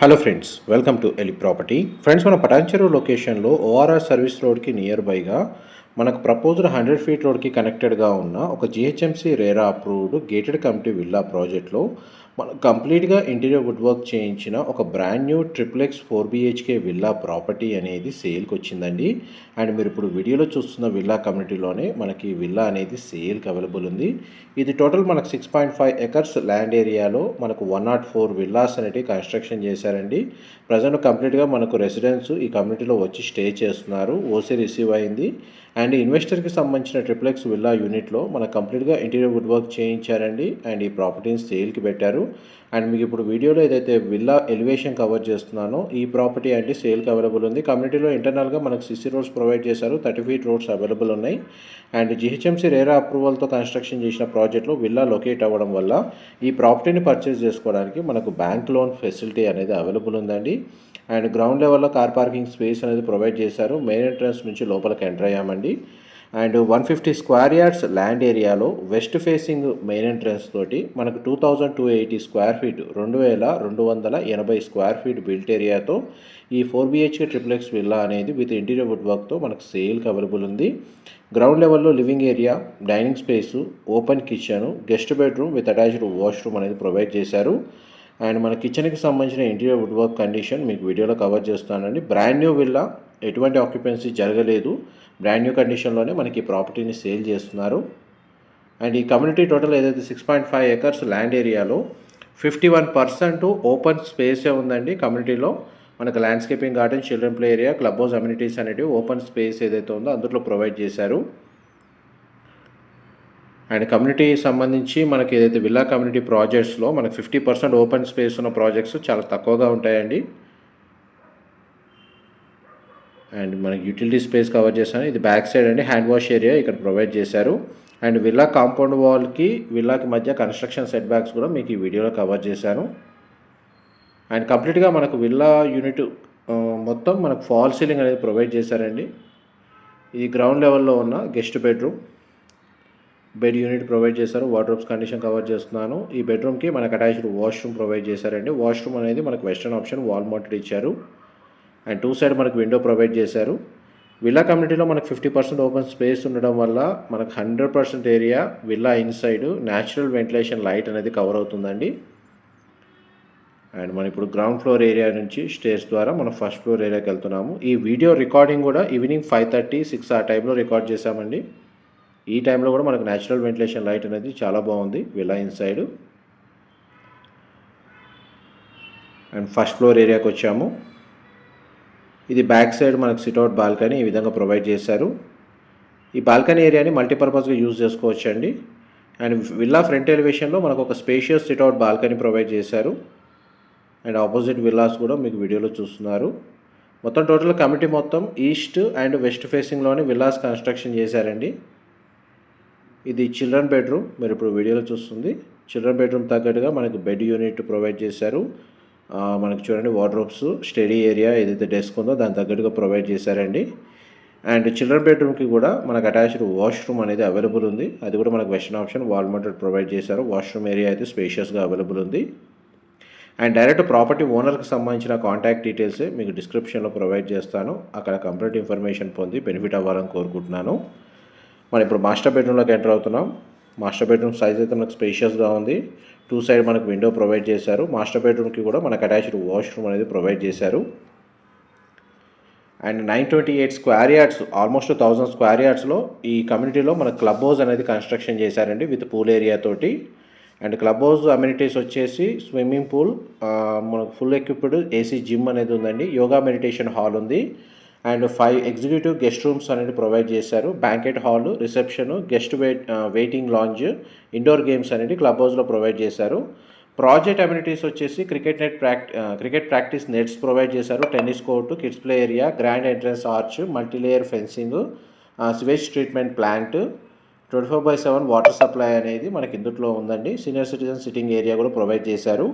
Hello friends welcome to ఎలి property friends మన పటాన్చెరు లొకేషన్లో ఓఆర్ఆర్ సర్వీస్ రోడ్కి నియర్ బైగా మనకు ప్రపోజ్డ్ హండ్రెడ్ ఫీట్ రోడ్కి కనెక్టెడ్గా ఉన్న ఒక GHMC RERA approved gated community villa ప్రాజెక్ట్లో మనం కంప్లీట్గా ఇంటీరియర్ వుడ్ వర్క్ చేయించిన ఒక brand new triplex four BHK villa property అనేది సేల్కి వచ్చిందండి. అండ్ మీరు ఇప్పుడు వీడియోలో చూస్తున్న విల్లా కమ్యూనిటీలోనే మనకి విల్లా అనేది సేల్కి అవైలబుల్ ఉంది. ఇది టోటల్ మనకు six point five acres land ఏరియాలో మనకు వన్ నాట్ ఫోర్ విల్లాస్ అనేవి కన్స్ట్రక్షన్ చేశారండి. ప్రజెంట్ కంప్లీట్గా మనకు రెసిడెన్స్ ఈ కమ్యూనిటీలో వచ్చి స్టే చేస్తున్నారు. ఓసీ రిసీవ్ అయింది. అండ్ ఇన్వెస్టర్కి సంబంధించిన ట్రిప్లెక్స్ విల్లా యూనిట్లో మనకు కంప్లీట్గా ఇంటీరియర్ వుడ్ వర్క్ చేయించారండి. అండ్ ఈ ప్రాపర్టీని సేల్కి పెట్టారు. అండ్ మీకు ఇప్పుడు వీడియోలో ఏదైతే విల్లా ఎలివేషన్ కవర్ చేస్తున్నానో ఈ ప్రాపర్టీ అంటే సేల్కి అవైలబుల్ ఉంది. కమ్యూనిటీలో ఇంటర్నల్గా మనకు సిసి రోడ్స్ ప్రొవైడ్ చేశారు. థర్టీ ఫీట్ రోడ్స్ అవైలబుల్ ఉన్నాయి. అండ్ జిహెచ్ఎంసీ రేరా అప్రూవల్తో కన్స్ట్రక్షన్ చేసిన ప్రాజెక్ట్లో విల్లా లొకేట్ అవ్వడం వల్ల ఈ ప్రాపర్టీని పర్చేస్ చేసుకోవడానికి మనకు బ్యాంక్ లోన్ ఫెసిలిటీ అనేది అవైలబుల్ ఉందండి. అండ్ గ్రౌండ్ లెవెల్లో కార్ పార్కింగ్ స్పేస్ అనేది ప్రొవైడ్ చేశారు. మెయిన్ ఎంట్రన్స్ నుంచి లోపలికి enter అయ్యామండి. And one fifty square yards land ఏరియాలో వెస్ట్ ఫేసింగ్ మెయిన్ ఎంట్రన్స్ తోటి మనకు two thousand two eighty square feet రెండు వేల రెండు వందల ఎనభై స్క్వేర్ ఫీట్ బిల్ట్ ఏరియాతో ఈ ఫోర్ బిహెచ్కే ట్రిప్లెక్స్ విల్లా అనేది విత్ ఇంటీరియర్ వుడ్ వర్క్తో మనకు సేల్కి అవైలబుల్ ఉంది. గ్రౌండ్ లెవెల్లో living area dining space open kitchen guest bedroom with attached washroom అనేది ప్రొవైడ్ చేశారు. అండ్ మన కిచెన్కి సంబంధించిన ఇంటీరియర్ వుడ్ వర్క్ కండిషన్ మీకు వీడియోలో కవర్ చేస్తానండి. బ్రాండ్ న్యూ విల్లా ఎటువంటి ఆక్యుపెన్సీ జరగలేదు. బ్రాండ్ న్యూ కండిషన్లోనే మనకి ప్రాపర్టీని సేల్ చేస్తున్నారు. అండ్ ఈ కమ్యూనిటీ టోటల్ ఏదైతే six point five acres land ఏరియాలో ఫిఫ్టీ వన్ పర్సెంట్ ఓపెన్ స్పేసే ఉందండి కమ్యూనిటీలో మనకు landscaping garden children play area club house amenities అనేవి ఓపెన్ స్పేస్ ఏదైతే ఉందో అందులో ప్రొవైడ్ చేశారు. అండ్ కమ్యూనిటీ సంబంధించి మనకి ఏదైతే విల్లా కమ్యూనిటీ ప్రాజెక్ట్స్లో మనకి ఫిఫ్టీ పర్సెంట్ ఓపెన్ స్పేస్ ఉన్న ప్రాజెక్ట్స్ చాలా తక్కువగా ఉంటాయండి. అండ్ మనకి యూటిలిటీ స్పేస్ కవర్ చేశాను. ఇది బ్యాక్ సైడ్ అండి. హ్యాండ్ వాష్ ఏరియా ఇక్కడ ప్రొవైడ్ చేశారు. అండ్ విల్లా కాంపౌండ్ వాల్కి విల్లాకి మధ్య కన్స్ట్రక్షన్ సెట్ బ్యాక్స్ కూడా మీకు ఈ వీడియోలో కవర్ చేశాను. అండ్ కంప్లీట్గా మనకు విల్లా యూనిట్ మొత్తం మనకు ఫాల్ సీలింగ్ అనేది ప్రొవైడ్ చేశారండి. ఇది గ్రౌండ్ లెవెల్లో ఉన్న guest bedroom bed unit provide చేశారు. వార్డ్రోబ్స్ కండిషన్ కవర్ చేస్తున్నాను. ఈ బెడ్రూమ్కి మనకు అటాచ్డ్ వాష్రూమ్ ప్రొవైడ్ చేశారండి. వాష్రూమ్ అనేది మనకు వెస్టర్న్ ఆప్షన్ వాల్ మౌంటెడ్ ఇచ్చారు. అండ్ టూ సైడ్ మనకు విండో ప్రొవైడ్ చేశారు. విల్లా కమ్యూనిటీలో మనకు ఫిఫ్టీ పర్సెంట్ ఓపెన్ స్పేస్ ఉండడం వల్ల మనకు hundred percent area villa inside natural ventilation light అనేది కవర్ అవుతుందండి. అండ్ మనం ఇప్పుడు గ్రౌండ్ ఫ్లోర్ ఏరియా నుంచి స్టేర్స్ ద్వారా మనం ఫస్ట్ ఫ్లోర్ ఏరియాకి వెళ్తున్నాము. ఈ వీడియో రికార్డింగ్ కూడా ఈవినింగ్ ఫైవ్ థర్టీ సిక్స్ ఆ టైంలో రికార్డ్ చేశామండి. ఈ టైంలో కూడా మనకు న్యాచురల్ వెంటిలేషన్ లైట్ అనేది చాలా బాగుంది villa inside. And first floor ఏరియాకి వచ్చాము. ఇది బ్యాక్ సైడ్ మనకు సిట్అవుట్ బాల్కనీ ఈ విధంగా ప్రొవైడ్ చేశారు. ఈ బాల్కనీ ఏరియాని మల్టీపర్పస్గా యూజ్ చేసుకోవచ్చు అండి అండ్ విల్లా ఫ్రంట్ ఎలివేషన్లో మనకు ఒక spacious sit out balcony provide చేశారు. అండ్ ఆపోజిట్ విల్లాస్ కూడా మీకు వీడియోలో చూస్తున్నారు. మొత్తం టోటల్ కమిటీ మొత్తం ఈస్ట్ అండ్ వెస్ట్ ఫేసింగ్లోనే విల్లాస్ కన్స్ట్రక్షన్ చేశారండి. ఇది చిల్డ్రన్ బెడ్రూమ్ మీరు ఇప్పుడు వీడియోలో చూస్తుంది. చిల్డ్రన్ బెడ్రూమ్ తగ్గట్టుగా మనకు బెడ్ యూనిట్ ప్రొవైడ్ చేశారు. మనకి చూడండి వార్డ్రోబ్స్ స్టడీ ఏరియా ఏదైతే డెస్క్ ఉందో దాని తగ్గట్టుగా ప్రొవైడ్ చేశారండి. అండ్ చిల్డ్రన్ బెడ్రూమ్కి కూడా మనకు అటాచ్డ్ వాష్రూమ్ అనేది అవైలబుల్ ఉంది. అది కూడా మనకు వెస్టర్న్ ఆప్షన్ వాల్ ప్రొవైడ్ చేశారు. వాష్రూమ్ ఏరియా అయితే స్పేషియస్గా అవైలబుల్ ఉంది. అండ్ డైరెక్ట్ ప్రాపర్టీ ఓనర్కి సంబంధించిన కాంటాక్ట్ డీటెయిల్స్ మీకు డిస్క్రిప్షన్లో ప్రొవైడ్ చేస్తాను. అక్కడ కంప్లీట్ ఇన్ఫర్మేషన్ పొంది బెనిఫిట్ అవ్వాలని కోరుకుంటున్నాను. మనం ఇప్పుడు మాస్టర్ బెడ్రూమ్లోకి ఎంటర్ అవుతున్నాం. మాస్టర్ బెడ్రూమ్ సైజ్ అయితే మనకు స్పేషియస్గా ఉంది. టూ సైడ్ మనకు విండో ప్రొవైడ్ చేశారు. మాస్టర్ బెడ్రూమ్కి కూడా మనకు అటాచ్డ్ వాష్రూమ్ అనేది ప్రొవైడ్ చేశారు. And nine twenty eight square yards almost thousand square యార్డ్స్లో ఈ కమ్యూనిటీలో మన క్లబ్ హౌస్ అనేది కన్స్ట్రక్షన్ చేశారండి విత్ పూల్ ఏరియా తోటి. అండ్ క్లబ్ హౌస్ అమ్యూనిటీస్ వచ్చేసి స్విమ్మింగ్ పూల్ మనకు ఫుల్ ఎక్విప్డ్ ఏసీ జిమ్ అనేది ఉందండి. యోగా మెడిటేషన్ హాల్ ఉంది. And five executive guest rooms అనేది ప్రొవైడ్ చేశారు. Banquet hall reception guest wait waiting lounge indoor games అనేది క్లబ్ హౌస్లో ప్రొవైడ్ చేశారు. ప్రాజెక్ట్ అమ్యూనిటీస్ వచ్చేసి cricket net prac cricket practice nets provide చేశారు. Tennis court kids play area grand entrance arch multilayer fencing sewage treatment plant twenty four by seven water supply అనేది మనకి ఇందుట్లో ఉందండి. Senior citizen sitting area కూడా provide చేశారు.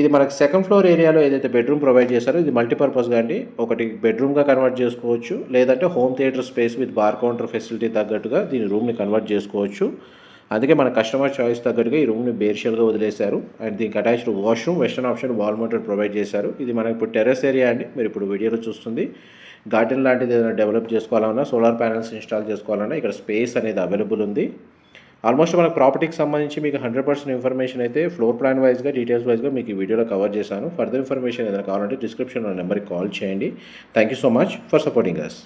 ఇది మనకి second floor ఏరియాలో ఏదైతే బెడ్రూమ్ ప్రొవైడ్ చేశారో ఇది మల్టీపర్పస్గా అండి. ఒకటి బెడ్రూమ్గా కన్వర్ట్ చేసుకోవచ్చు లేదంటే home theatre space with bar counter facility తగ్గట్టుగా దీని రూమ్ని కన్వర్ట్ చేసుకోవచ్చు. అందుకే మన కస్టమర్ చాయిస్ తగ్గట్టుగా ఈ రూమ్ని బేర్షియల్గా వదిలేశారు. అండ్ దీనికి attached washroom western option wall mounted provide చేశారు. ఇది మనకి ఇప్పుడు టెర్రస్ ఏరియా అండి. మీరు ఇప్పుడు వీడియోలో చూస్తుంది. గార్డెన్ లాంటిది ఏదైనా డెవలప్ చేసుకోవాలన్నా సోలార్ ప్యానల్స్ ఇన్స్టాల్ చేసుకోవాలన్నా ఇక్కడ స్పేస్ అనేది అవైలబుల్ ఉంది. ఆల్మోస్ట్ మన ప్రాపర్టీకి సంబంధించి మీకు హండ్రెడ్ పర్సెంట్ ఇన్ఫర్మేషన్ అయితే ఫ్లోర్ ప్లాన్ వైజ్గా డీటెయిల్స్ వైజ్గా మీకు ఈ వీడియోలో కవర్ చేశాను. ఫర్దర్ ఇన్ఫర్మేషన్ ఏదైనా కావాలంటే డిస్క్రిప్షన్లో నెంబర్కి కాల్ చేయండి. Thank you so much for supporting us